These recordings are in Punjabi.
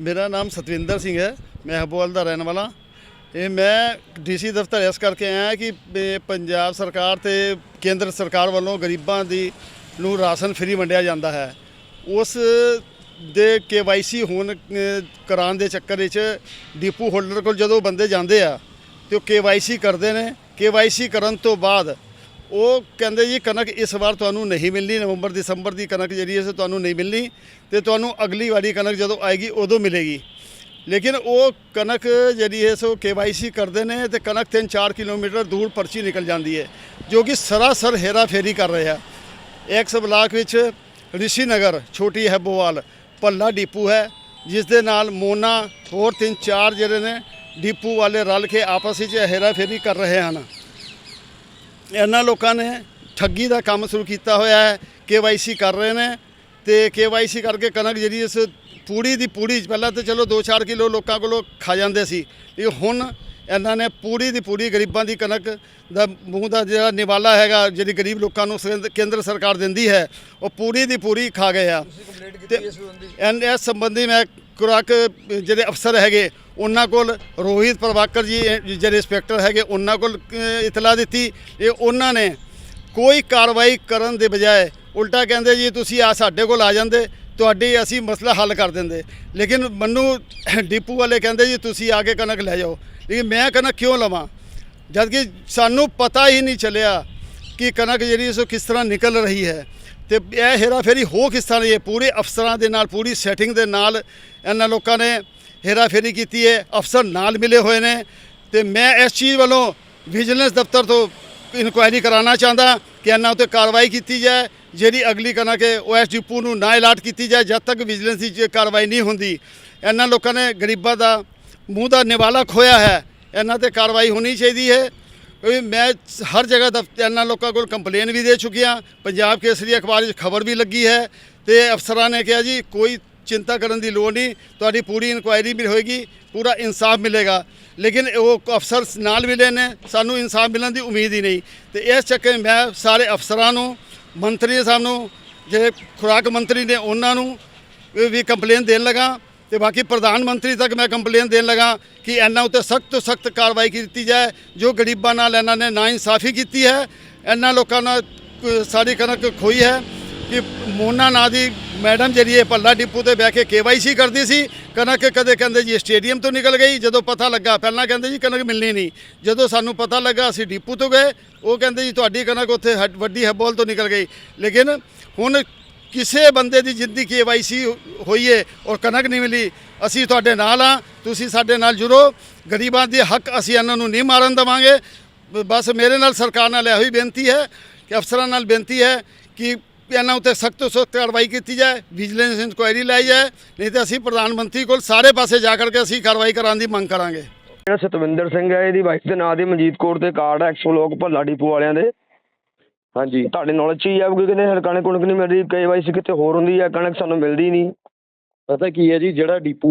ਮੇਰਾ ਨਾਮ ਸਤਵਿੰਦਰ ਸਿੰਘ ਹੈ, ਮੈਂ ਹਬੋਵਾਲ ਦਾ ਰਹਿਣ ਵਾਲਾ। ਇਹ ਮੈਂ ਡੀਸੀ ਦਫ਼ਤਰ ਇਸ ਕਰਕੇ ਆਇਆ ਕਿ ਪੰਜਾਬ ਸਰਕਾਰ ਤੇ ਕੇਂਦਰ ਸਰਕਾਰ ਵੱਲੋਂ ਗਰੀਬਾਂ ਦੀ ਨੂੰ ਰਾਸ਼ਨ ਫ੍ਰੀ ਵੰਡਿਆ ਜਾਂਦਾ ਹੈ। ਉਸ ਦੇ ਕੇਵਾਈਸੀ ਹੋਣ ਕਰਾਉਣ ਦੇ ਚੱਕਰ ਵਿੱਚ ਡੀਪੂ ਹੋਲਡਰ ਕੋਲ ਜਦੋਂ ਬੰਦੇ ਜਾਂਦੇ ਆ, ਤੇ ਉਹ ਕੇਵਾਈਸੀ ਕਰਦੇ ਨੇ। ਕੇਵਾਈਸੀ ਕਰਨ ਤੋਂ ਬਾਅਦ ਉਹ ਕਹਿੰਦੇ ਜੀ ਕਣਕ ਇਸ ਵਾਰ ਤੁਹਾਨੂੰ ਨਹੀਂ ਮਿਲਣੀ, ਨਵੰਬਰ, ਦਸੰਬਰ ਦੀ ਕਣਕ ਜਿਹੜੀ ਹੈ ਸੋ ਤੁਹਾਨੂੰ ਨਹੀਂ ਮਿਲਣੀ ਤੇ ਤੁਹਾਨੂੰ ਅਗਲੀ ਵਾਰੀ ਕਣਕ ਜਦੋਂ ਆਏਗੀ, ਉਦੋਂ ਮਿਲੇਗੀ। ਲੇਕਿਨ ਉਹ ਕਣਕ ਜਿਹੜੀ ਹੈ, ਸੋ ਕੇਵਾਈਸੀ ਕਰਦੇ ਨੇ ਤੇ ਕਣਕ 3-4 ਕਿਲੋਮੀਟਰ ਦੂਰ ਪਰਚੀ ਨਿਕਲ ਜਾਂਦੀ ਹੈ, ਜੋ ਕਿ ਸਰਾਸਰ ਹੇਰਾ ਫੇਰੀ ਕਰ ਰਹੇ ਆ ਐਕਸ ਬਲਾਕ ਵਿੱਚ ਰਿਸ਼ੀ ਨਗਰ ਛੋਟੀ ਹੈਬੋਵਾਲ ਪੱਲਾ ਡੀਪੂ ਹੈ, ਜਿਸ ਦੇ ਨਾਲ ਮੋਨਾ, ਹੋਰ ਤਿੰਨ ਚਾਰ ਜਿਹੜੇ ਨੇ, ਡੀਪੂ ਵਾਲੇ ਰਲ ਕੇ ਆਪਸ ਵਿੱਚ ਹੇਰਾ ਫੇਰੀ ਕਰ ਰਹੇ ਹਨ। ਇਹਨਾਂ ਲੋਕਾਂ ਨੇ ਠੱਗੀ ਦਾ ਕੰਮ ਸ਼ੁਰੂ ਕੀਤਾ ਹੋਇਆ ਹੈ ਕੇਵਾਈਸੀ ਕਰ ਰਹੇ ਨੇ ਤੇ ਕੇਵਾਈਸੀ ਕਰਕੇ ਕਣਕ ਜਿਹੜੀ ਇਸ ਪੂੜੀ ਦੀ ਪੂੜੀ ਪਹਿਲਾਂ ਤਾਂ ਚਲੋ 2-4 ਕਿਲੋ ਲੋਕਾਂ ਕੋਲੋਂ ਖਾ ਜਾਂਦੇ ਸੀ ਇਹ ਹੁਣ ਇਹਨਾਂ ਨੇ ਪੂੜੀ ਦੀ ਪੂੜੀ ਗਰੀਬਾਂ ਦੀ ਕਣਕ ਦਾ ਮੂੰਹ ਦਾ ਜਿਹੜਾ ਨਿਵਾਲਾ ਹੈਗਾ ਜਿਹੜੀ ਗਰੀਬ ਲੋਕਾਂ ਨੂੰ ਕੇਂਦਰ ਸਰਕਾਰ ਦਿੰਦੀ ਹੈ ਉਹ ਪੂਰੀ ਦੀ ਪੂਰੀ ਖਾ ਗਏ ਆ। ਤੇ ਐਨ ਇਸ ਸੰਬੰਧੀ ਮੈਂ ਖੁਰਾਕ ਜਿਹੜੇ ਅਫਸਰ ਹੈਗੇ ਉਹਨਾਂ ਕੋਲ ਰੋਹਿਤ ਪ੍ਰਭਾਕਰ ਜੀ ਜਿਹੜੇ ਇੰਸਪੈਕਟਰ ਹੈਗੇ, ਉਹਨਾਂ ਕੋਲ ਇਤਲਾਹ ਦਿੱਤੀ ਇਹ ਉਹਨਾਂ ਨੇ ਕੋਈ ਕਾਰਵਾਈ ਕਰਨ ਦੇ ਬਜਾਏ ਉਲਟਾ ਕਹਿੰਦੇ ਜੀ, ਤੁਸੀਂ ਆ ਸਾਡੇ ਕੋਲ ਆ ਜਾਂਦੇ, ਤੁਹਾਡੀ ਅਸੀਂ ਮਸਲਾ ਹੱਲ ਕਰ ਦਿੰਦੇ। ਲੇਕਿਨ ਮੈਨੂੰ ਡਿਪੂ ਵਾਲੇ ਕਹਿੰਦੇ ਜੀ, ਤੁਸੀਂ ਆ ਕੇ ਕਣਕ ਲੈ ਜਾਓ। ਲੇਕਿਨ ਮੈਂ ਕਣਕ ਕਿਉਂ ਲਵਾਂ? ਜਦ ਕਿ ਸਾਨੂੰ ਪਤਾ ਹੀ ਨਹੀਂ ਚੱਲਿਆ ਕਿ ਕਣਕ ਜਿਹੜੀ ਸੋ ਕਿਸ ਤਰ੍ਹਾਂ ਨਿਕਲ ਰਹੀ ਹੈ। ਤੇ ਇਹ ਹੇਰਾਫੇਰੀ ਹੋ ਕਿਸ ਤਰ੍ਹਾਂ ਰਹੀ ਹੈ? ਪੂਰੇ ਅਫਸਰਾਂ ਦੇ ਨਾਲ, ਪੂਰੀ ਸੈਟਿੰਗ ਦੇ ਨਾਲ ਇਹਨਾਂ ਲੋਕਾਂ ਨੇ ਹੇਰਾ ਫੇਰੀ ਕੀਤੀ ਹੈ ਅਫਸਰ ਨਾਲ ਮਿਲੇ ਹੋਏ ਨੇ ਤੇ ਮੈਂ ਇਸ ਚੀਜ਼ ਵੱਲੋਂ ਵਿਜੀਲੈਂਸ ਦਫ਼ਤਰ ਤੋਂ ਇਨਕੁਆਇਰੀ ਕਰਾਉਣਾ ਚਾਹੁੰਦਾ ਕਿ ਇਹਨਾਂ ਉੱਤੇ ਕਾਰਵਾਈ ਕੀਤੀ ਜਾਏ ਜਿਹੜੀ ਅਗਲੀ ਕਣਕ ਹੈ ਉਹ ਇਸ ਡਿਪੂ ਨੂੰ ਨਾ ਅਲਾਟ ਕੀਤੀ ਜਾਏ ਜਦ ਤੱਕ ਵਿਜੀਲੈਂਸ ਦੀ ਕਾਰਵਾਈ ਨਹੀਂ ਹੁੰਦੀ ਇਹਨਾਂ ਲੋਕਾਂ ਨੇ ਗਰੀਬਾਂ ਦਾ ਮੂੰਹ ਦਾ ਨਿਵਾਲਾ ਖੋਇਆ ਹੈ ਇਹਨਾਂ ਤੇ ਕਾਰਵਾਈ ਹੋਣੀ ਚਾਹੀਦੀ ਹੈ ਕਿਉਂਕਿ ਮੈਂ ਹਰ ਜਗ੍ਹਾ ਦਫ਼ਤਰ ਇਹਨਾਂ ਲੋਕਾਂ ਕੋਲ ਕੰਪਲੇਨ ਵੀ ਦੇ ਚੁੱਕਿਆ ਪੰਜਾਬ ਕੇਸਰੀ ਅਖਬਾਰ ਵਿੱਚ ਖਬਰ ਵੀ ਲੱਗੀ ਹੈ ਤੇ ਅਫਸਰਾਂ ਨੇ ਕਿਹਾ ਜੀ ਕੋਈ ਚਿੰਤਾ ਕਰਨ ਦੀ ਲੋੜ ਨਹੀਂ, ਤੁਹਾਡੀ ਪੂਰੀ ਇਨਕੁਆਇਰੀ ਵੀ ਹੋਏਗੀ, ਪੂਰਾ ਇਨਸਾਫ ਮਿਲੇਗਾ। ਲੇਕਿਨ ਉਹ ਅਫਸਰ ਨਾਲ ਮਿਲੇ ਨੇ, ਸਾਨੂੰ ਇਨਸਾਫ ਮਿਲਣ ਦੀ ਉਮੀਦ ਹੀ ਨਹੀਂ। ਤੇ ਇਸ ਚੱਕਰ ਮੈਂ ਸਾਰੇ ਅਫਸਰਾਂ ਨੂੰ ਮੰਤਰੀ ਸਾਹਿਬ ਨੂੰ, ਜਿਹੜੇ ਖੁਰਾਕ ਮੰਤਰੀ ਨੇ ਉਹਨਾਂ ਨੂੰ ਵੀ ਕੰਪਲੇਨ ਦੇਣ ਲਗਾ। ਤੇ ਬਾਕੀ ਪ੍ਰਧਾਨ ਮੰਤਰੀ ਤੱਕ ਮੈਂ ਕੰਪਲੇਨ ਦੇਣ ਲਗਾ ਕਿ ਇਹਨਾਂ ਉੱਤੇ ਸਖਤ ਤੋਂ ਸਖਤ ਕਾਰਵਾਈ ਕੀਤੀ ਜਾਏ, ਜੋ ਗਰੀਬਾਂ ਨਾਲ ਇਹਨਾਂ ਨੇ ਨਾ ਇਨਸਾਫ਼ੀ ਕੀਤੀ ਹੈ, ਇਹਨਾਂ ਲੋਕਾਂ ਨਾਲ ਕ- ਸਾਡੀ ਕਣਕ ਖੋਈ ਹੈ। ਕਿ ਮੋਨਾ ਨਾਂ ਦੀ ਮੈਡਮ ਜਿਹੜੀ ਹੈ ਪੱਲਾ ਡਿਪੂ ਤੇ ਬਹਿ ਕੇ ਕੇਵਾਈਸੀ ਕਰਦੀ ਸੀ, ਕਣਕ ਕਦੇ ਕਹਿੰਦੇ ਜੀ ਸਟੇਡੀਅਮ ਤੋਂ ਨਿਕਲ ਗਈ, ਜਦੋਂ ਪਤਾ ਲੱਗਾ, ਪਹਿਲਾਂ ਕਹਿੰਦੇ ਜੀ ਕਣਕ ਮਿਲਣੀ ਨਹੀਂ। ਜਦੋਂ ਸਾਨੂੰ ਪਤਾ ਲੱਗਾ, ਅਸੀਂ ਡਿਪੂ ਤੋਂ ਗਏ, ਉਹ ਕਹਿੰਦੇ ਜੀ ਤੁਹਾਡੀ ਕਣਕ ਉੱਥੇ ਹੱਡ- ਵੱਡੀ ਹਬੋਲ ਤੋਂ ਨਿਕਲ ਗਈ। ਲੇਕਿਨ ਹੁਣ ਕਿਸੇ ਬੰਦੇ ਦੀ ਜਿੰਦੀ ਕੇਵਾਈਸੀ ਹੋਈ ਹੈ ਔਰ ਕਣਕ ਨਹੀਂ ਮਿਲੀ, ਅਸੀਂ ਤੁਹਾਡੇ ਨਾਲ ਆ ਤੁਸੀਂ ਸਾਡੇ ਨਾਲ ਜੁੜੋ। ਗਰੀਬਾਂ ਦੇ ਹੱਕ ਅਸੀਂ ਇਹਨਾਂ ਨੂੰ ਨਹੀਂ ਮਾਰਨ ਦੇਵਾਂਗੇ। ਬਸ ਮੇਰੇ ਨਾਲ ਸਰਕਾਰ ਨਾਲ ਇਹੋ ਹੀ ਬੇਨਤੀ ਹੈ, ਕਿ ਅਫਸਰਾਂ ਨਾਲ ਬੇਨਤੀ ਹੈ ਕਿ ਇਹਨਾਂ ਉੱਤੇ ਸਖਤ ਤੋਂ ਸਖਤ ਕਾਰਵਾਈ ਕੀਤੀ ਜਾਏ ਵਿਜੀਲੈਂਸ ਇਨਕੁਆਇਰੀ ਲਾਈ ਜਾਏ ਨਹੀਂ ਤਾਂ ਅਸੀਂ ਪ੍ਰਧਾਨ ਮੰਤਰੀ ਕੋਲ ਸਾਰੇ ਪਾਸੇ ਜਾ ਕਰਕੇ ਅਸੀਂ ਕਾਰਵਾਈ ਕਰਾਉਣ ਦੀ ਮੰਗ ਕਰਾਂਗੇ। ਜਿਹੜਾ ਸਤਵਿੰਦਰ ਸਿੰਘ ਹੈ ਇਹਦੀ ਵਾਈਫ ਦੇ ਨਾਂ ਦੇ ਮਨਜੀਤ ਕੌਰ ਤੇ ਕਾਰਡ ਹੈ 100 ਲੋਕ ਭੱਲਾ ਡਿਪੂ ਵਾਲਿਆਂ ਦੇ। ਹਾਂਜੀ ਤੁਹਾਡੇ ਨੌਲੇਜ 'ਚ ਹੀ ਆ ਕਿ ਕਹਿੰਦੇ ਕਣਕ ਕੁਣਕ ਨਹੀਂ ਮਿਲ ਰਹੀ ਕੇਵਾਈਸੀ ਕਿਤੇ ਹੋਰ ਹੁੰਦੀ ਹੈ ਕਣਕ ਸਾਨੂੰ ਮਿਲਦੀ ਨਹੀਂ। ਪਤਾ ਕੀ ਹੈ ਜੀ ਜਿਹੜਾ ਡਿਪੂ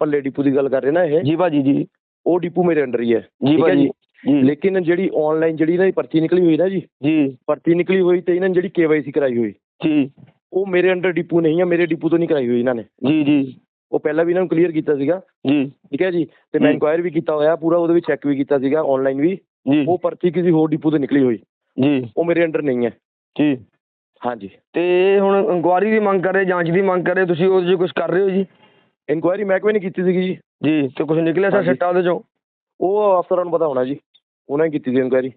ਭੱਲੇ ਡਿਪੂ ਦੀ ਗੱਲ ਕਰ ਰਹੇ ਨਾ ਇਹ? ਜੀ ਭਾਜੀ ਜੀ। ਉਹ ਡਿਪੂ ਮੇਰੇ ਅੰਡਰ ਹੀ ਹੈ ਜੀ? ਭਾਜੀ। ਲੇਕਿਨ ਜਿਹੜੀ ਆਨਲਾਈਨ ਜਿਹੜੀ ਦੀ ਪਰਚੀ ਨਿਕਲੀ ਹੋਈ ਨਾ ਜੀ ਜੀ। ਪਰਚੀ ਨਿਕਲੀ ਹੋਈ ਤੇ ਇਹਨਾਂ ਨੇ ਜਿਹੜੀ ਕੇਵਾਈਸੀ ਕਰਾਈ ਹੋਈ ਜੀ। ਉਹ ਮੇਰੇ ਅੰਡਰ ਡਿਪੂ ਨਹੀਂ ਹੈ ਮੇਰੇ ਡਿਪੂ ਤੋਂ ਨਹੀਂ ਕਰਾਈ ਹੋਈ ਇਹਨਾਂ ਨੇ। ਜੀ ਜੀ। ਉਹ ਪਹਿਲਾਂ ਵੀ ਇਹਨਾਂ ਨੂੰ ਕਲੀਅਰ ਕੀਤਾ ਸੀਗਾ। ਜੀ। ਠੀਕ ਹੈ ਜੀ? ਤੇ ਮੈਂ। ਇਨਕੁਆਇਰ ਵੀ ਕੀਤਾ ਹੋਇਆ ਪੂਰਾ ਉਹਦੇ ਵਿੱਚ ਚੈੱਕ ਵੀ ਕੀਤਾ ਸੀਗਾ ਆਨਲਾਈਨ ਵੀ। ਜੀ। ਉਹ ਪਰਚੀ ਕਿਸੇ ਹੋਰ ਡਿਪੂ ਤੋਂ ਨਿਕਲੀ ਹੋਈ। ਜੀ। ਉਹ ਮੇਰੇ ਅੰਡਰ ਨਹੀਂ ਹੈ। ਜੀ। ਹਾਂਜੀ। ਤੇ ਹੁਣ ਇਨਕੁਆਰੀ ਦੀ ਮੰਗ ਕਰ ਰਹੇ ਜਾਂਚ ਦੀ ਮੰਗ ਕਰ ਰਹੇ ਤੁਸੀਂ ਉਹਦੇ 'ਚ ਕੁਝ ਕਰ ਰਹੇ ਹੋ ਜੀ? ਇਨਕੁਆਇਰੀ ਮਹਿਕਮੇ ਨੇ ਕੀਤੀ ਸੀਗੀ ਜੀ। ਜੀ ਤੇ ਕੁਝ ਨਿਕਲਿਆ ਸਰ। ਸਿੱਟਾ ਉਹਦੇ 'ਚੋਂ? ਉਹ ਅਫਸਰਾਂ ਨੂੰ ਪਤਾ ਹੋਣਾ ਜੀ। ਉਹਨਾਂ ਨੇ ਕੀਤੀ ਸੀ ਇਨਕੁਆਇਰੀ।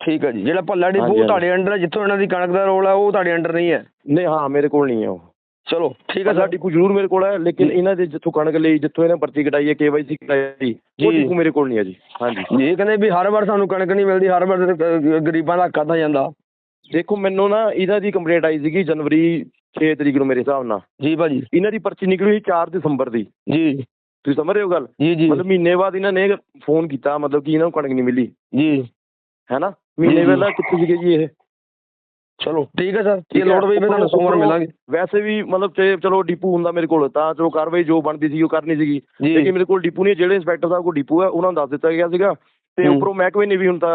ਠੀਕ ਹੈ ਜੀ ਜਿਹੜਾ ਭੱਲਾ ਡਿਪੂ ਹਾਂਜੀ। ਤੁਹਾਡੇ ਅੰਡਰ ਹੈ ਜਿੱਥੋਂ ਇਹਨਾਂ ਦੀ ਕਣਕ ਦਾ ਰੋਲ ਹੈ ਉਹ ਤੁਹਾਡੇ ਅੰਡਰ ਨਹੀਂ ਹੈ। ਨਹੀਂ ਹਾਂ ਮੇਰੇ ਕੋਲ ਨਹੀਂ ਹੈ ਉਹ। ਚਲੋ ਠੀਕ ਹੈ ਸਰ। ਡਿਪੂ ਜ਼ਰੂਰ ਮੇਰੇ ਕੋਲ ਹੈ ਲੇਕਿਨ। ਇਹਨਾਂ ਦੇ ਜਿੱਥੋਂ ਕਣਕ ਲਈ ਜਿੱਥੋਂ ਇਹਨਾਂ ਪਰਚੀ ਕਟਾਈ ਹੈ ਕੇਵਾਈਸੀ ਕਟਾਈ ਉਹ। ਡਿਪੂ ਮੇਰੇ ਕੋਲ ਨਹੀਂ ਹੈ ਜੀ। ਹਾਂਜੀ। ਇਹ ਕਹਿੰਦੇ ਵੀ ਹਰ ਵਾਰ ਸਾਨੂੰ ਕਣਕ ਨਹੀਂ ਮਿਲਦੀ ਹਰ ਵਾਰ ਗਰੀਬਾਂ ਦਾ ਖਾਧਾ ਜਾਂਦਾ। ਦੇਖੋ ਮੈਨੂੰ ਨਾ ਇਹਨਾਂ ਦੀ ਕੰਪਲੇਂਟ ਆਈ ਸੀਗੀ ਜਨਵਰੀ 6 ਤਰੀਕ ਨੂੰ ਮੇਰੇ ਹਿਸਾਬ ਨਾਲ। ਜੀ ਭਾਜੀ। ਇਹਨਾਂ ਦੀ ਪਰਚੀ ਨਿਕਲੀ ਹੋਈ 4 ਦਸੰਬਰ ਦੀ। ਜੀ। ਤੁਸੀਂ ਸਮਝ ਰਹੇ ਹੋ ਗੱਲ? ਜੀ ਜੀ। ਮਤਲਬ ਮਹੀਨੇ ਬਾਅਦ ਇਹਨਾਂ ਨੇ ਫੋਨ ਕੀਤਾ ਮਤਲਬ ਕਿ ਇਹਨਾਂ ਨੂੰ ਕਣਕ ਨਹੀਂ ਮਿਲੀ। ਜੀ। ਹੈਨਾ? ਮਹੀਨੇ ਜੀ। ਪਹਿਲਾਂ ਕਿੱਥੇ ਸੀਗੇ ਜੀ ਇਹ? ਚਲੋ ਠੀਕ ਹੈ ਸਰ। ਇਹ ਲੋੜ ਫਿਰ ਤੁਹਾਨੂੰ ਸੋਮਵਾਰ ਮਿਲਾਂਗੇ। ਵੈਸੇ ਵੀ ਮਤਲਬ ਤੇ ਚਲੋ ਡਿਪੂ ਹੁੰਦਾ ਮੇਰੇ ਕੋਲ ਤਾਂ ਚਲੋ ਕਾਰਵਾਈ ਜੋ ਬਣਦੀ ਸੀ ਉਹ ਕਰਨੀ ਸੀਗੀ। ਜੀ। ਲੇਕਿਨ ਮੇਰੇ ਕੋਲ ਡਿਪੂ ਨਹੀਂ ਜਿਹੜੇ ਇੰਸਪੈਕਟਰ ਸਾਹਿਬ ਕੋਲ ਡਿਪੂ ਹੈ ਉਹਨਾਂ ਨੂੰ ਦੱਸ ਦਿੱਤਾ ਗਿਆ ਸੀਗਾ। ਤੇ। ਉੱਪਰੋਂ ਮਹਿਕਮੇ ਨੇ ਵੀ ਹੁਣ ਤਾਂ